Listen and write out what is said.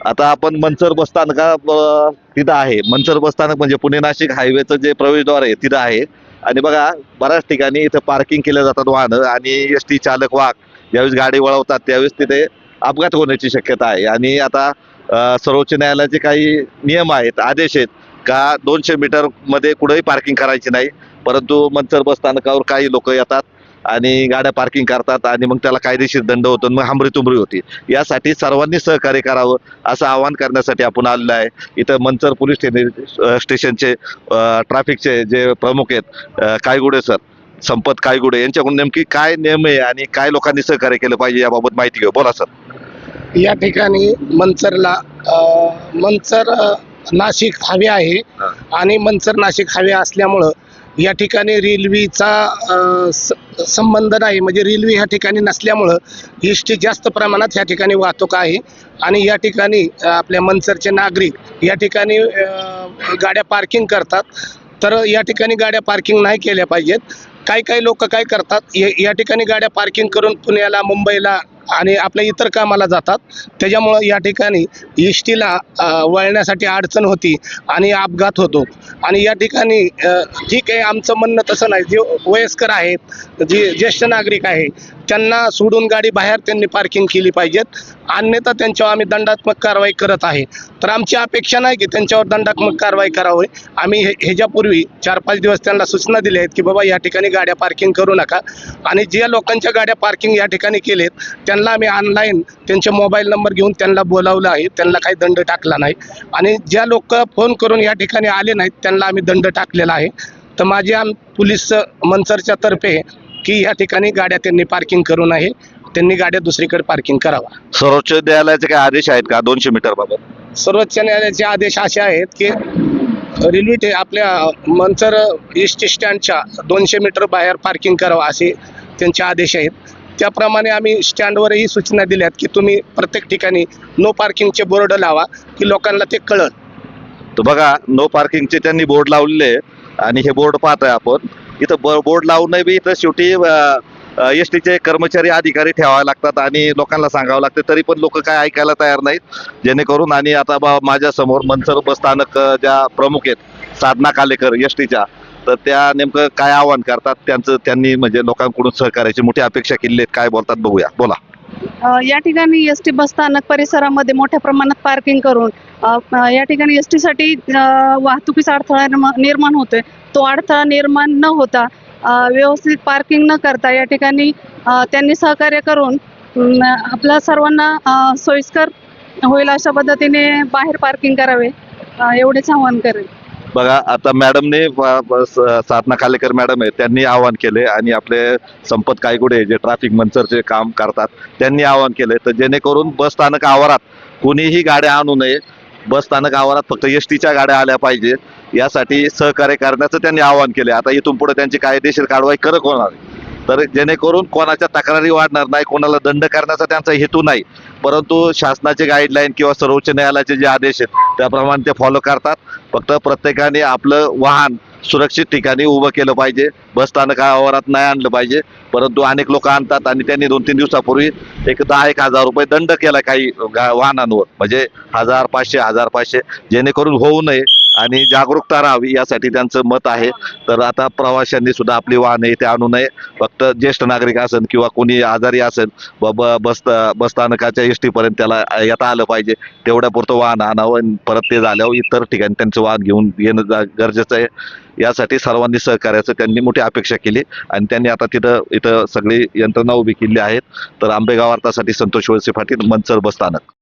आता आपण मनसर बसस्थानका अ, तिथं आहे. मनसर बसस्थानक म्हणजे पुणे नाशिक हायवेचं जे प्रवेशद्वार आहे तिथं आहे. आणि बघा बऱ्याच ठिकाणी इथं पार्किंग केलं जातात वाहनं आणि एस टी चालक वाहक ज्यावेळेस गाडी वळवतात त्यावेळेस तिथे अपघात होण्याची शक्यता आहे. आणि आता सर्वोच्च न्यायालयाचे काही नियम आहेत आदेश आहेत का दोनशे मीटरमध्ये कुठंही पार्किंग करायची नाही परंतु मनसर बसस्थानकावर काही लोक येतात. आणि गाड्या पार्किंग करतात आणि मग त्याला कायदेशीर दंड होतो मग हमरी तुमरी होती. यासाठी सर्वांनी सहकार्य करावं असं आवाहन करण्यासाठी आपण आलेलो आहे. इथं मंचर पोलीस स्टेशनचे ट्रॅफिकचे जे प्रमुख आहेत कायगुडे सर संपत कायगुडे यांच्याकडून नेमकी काय नियम आहे आणि काय लोकांनी सहकार्य केलं पाहिजे याबाबत माहिती घेऊ. बोला सर. या ठिकाणी मंचरला मंचर नाशिक हवे आहे. आणि मंचर नाशिक हवे असल्यामुळं या ठिकाणी रेल्वेचा स- संबंध नाही. म्हणजे रेल्वे ह्या ठिकाणी नसल्यामुळं एस जास्त प्रमाणात ह्या ठिकाणी वाहतूक आहे. आणि या ठिकाणी आपल्या मनसरचे नागरिक या ठिकाणी गाड्या पार्किंग करतात. तर या ठिकाणी गाड्या पार्किंग नाही केल्या पाहिजेत. काही काही लोक काय करतात? या या ठिकाणी गाड्या पार्किंग करून पुण्याला मुंबईला आणि आपल्या इतर कामाला जातात. त्याच्यामुळं या ठिकाणी एस टीला वळण्यासाठी अडचण होती आणि अपघात होतो. आणि या ठिकाणी जी ठीक आहे आमचं म्हणणं तसं नाही. जे वयस्कर आहेत जे ज्येष्ठ नागरिक आहे त्यांना सोडून गाडी बाहेर त्यांनी पार्किंग केली पाहिजेत. अन्यथा त्यांच्यावर आम्ही दंडात्मक कारवाई करत आहे. तर आमची अपेक्षा नाही की त्यांच्यावर दंडात्मक कारवाई करावी. आम्ही हे ह्याच्यापूर्वी चार पाच दिवस त्यांना सूचना दिल्या आहेत की बाबा या ठिकाणी गाड्या पार्किंग करू नका. आणि ज्या लोकांच्या गाड्या पार्किंग या ठिकाणी केलेत त्यांना आम्ही ऑनलाईन त्यांचे मोबाईल नंबर घेऊन त्यांना बोलावलं आहे. त्यांना काही दंड टाकला नाही. आणि ज्या लोक फोन करून या ठिकाणी आले नाहीत त्यांना आम्ही दंड टाकलेला आहे. तर माझी आम पोलीस मनसरच्या तर्फे की या ठिकाणी गाड्या त्यांनी पार्किंग करू नये त्यांनी गाड्या दुसरीकडे पार्किंग करावा सर्वोच्च न्यायालयाचे काही आदेश आहेत का? दोनशे मीटर बाबत. सर्वोच्च न्यायालयाचे आदेश असे आहेत की रेल्वे टे आपल्या मंचर एस टी स्टँडच्या दोनशे मीटर बाहेर पार्किंग करावं असे त्यांचे आदेश आहेत. त्याप्रमाणे आम्ही स्टँडवरही सूचना दिल्यात की तुम्ही प्रत्येक ठिकाणी नो पार्किंगचे बोर्ड लावा की लोकांना ते कळत तर बघा नो पार्किंगचे त्यांनी बोर्ड लावलेले आहे आणि हे बोर्ड पाहतोय आपण. इथं बोर्ड लावून बी इथं शेवटी एस टीचे कर्मचारी अधिकारी ठेवावे लागतात आणि लोकांना सांगावं लागतं. तरी पण लोक काय ऐकायला तयार नाहीत. जेणेकरून आणि आता बा माझ्यासमोर मनसर बस स्थानक ज्या प्रमुख आहेत साधना कालेकर एस टीच्या तर त्या नेमकं काय आव्हान करतात? त्यांचं त्यांनी म्हणजे लोकांकडून सहकार्याची मोठी अपेक्षा केली आहेत. काय बोलतात बघूया. बोला. या ठिकाणी एस टी बसस्थानक परिसरामध्ये मोठ्या प्रमाणात पार्किंग करून या ठिकाणी एस टीसाठी वाहतुकीचा अडथळा निर्माण होतोय. तो अडथळा निर्माण न होता व्यवस्थित पार्किंग न करता या ठिकाणी त्यांनी सहकार्य करून आपल्या सर्वांना सोयीस्कर होईल अशा पद्धतीने बाहेर पार्किंग करावे. एवढेच आवाहन करेल बघा आता मॅडमने ब- साधना खालेकर मॅडम आहे त्यांनी आवाहन केले आणि आपले संपत कायगुडे जे ट्रॅफिक मंचरचे काम करतात त्यांनी आवाहन केले. तर जेणेकरून बस स्थानक आवारात कुणीही गाड्या आणू नये. बस स्थानक आवारात फक्त एस टीच्या गाड्या आल्या पाहिजे. यासाठी सहकार्य करण्याचं त्यांनी आवाहन केले. आता इथून पुढे त्यांची कायदेशीर कारवाई करत होणार आहे. तर जेणेकरून कोणाच्या तक्रारी वाढणार नाही कोणाला दंड करण्याचा त्यांचा हेतू नाही. परंतु शासनाचे गाईडलाईन किंवा सर्वोच्च न्यायालयाचे जे आदेश आहेत त्याप्रमाणे ते फॉलो करतात. फक्त प्रत्येकाने आपलं वाहन सुरक्षित ठिकाणी उभं केलं पाहिजे. बस स्थानक आवारात नाही आणलं पाहिजे. परंतु अनेक लोक आणतात आणि त्यांनी दोन तीन दिवसापूर्वी एक दहा एक हजार रुपये दंड केला काही वाहनांवर. म्हणजे हजार पाचशे हजार पाचशे जेणेकरून होऊ नये आणि जागरूकता राहावी यासाठी त्यांचं मत आहे. तर आता प्रवाशांनी सुद्धा आपली वाहने इथे आणू नये. फक्त ज्येष्ठ नागरिक असेल किंवा कोणी आजारी असेल ब- ब- बस बस स्थानकाच्या एस टीपर्यंत त्याला येता आलं पाहिजे. तेवढ्यापुरतं वाहन आणावं आणि परत ते झाल्यावर इतर ठिकाणी त्यांचं वाहन घेऊन येणं जा- गरजेचं आहे. यासाठी सर्वांनी सहकार्याचं त्यांनी मोठी अपेक्षा केली आणि त्यांनी आता तिथं इथं सगळी यंत्रणा उभी केली आहेत. तर आंबेगाव अर्थासाठी संतोष वळसे पाटील मनसर बस स्थानक.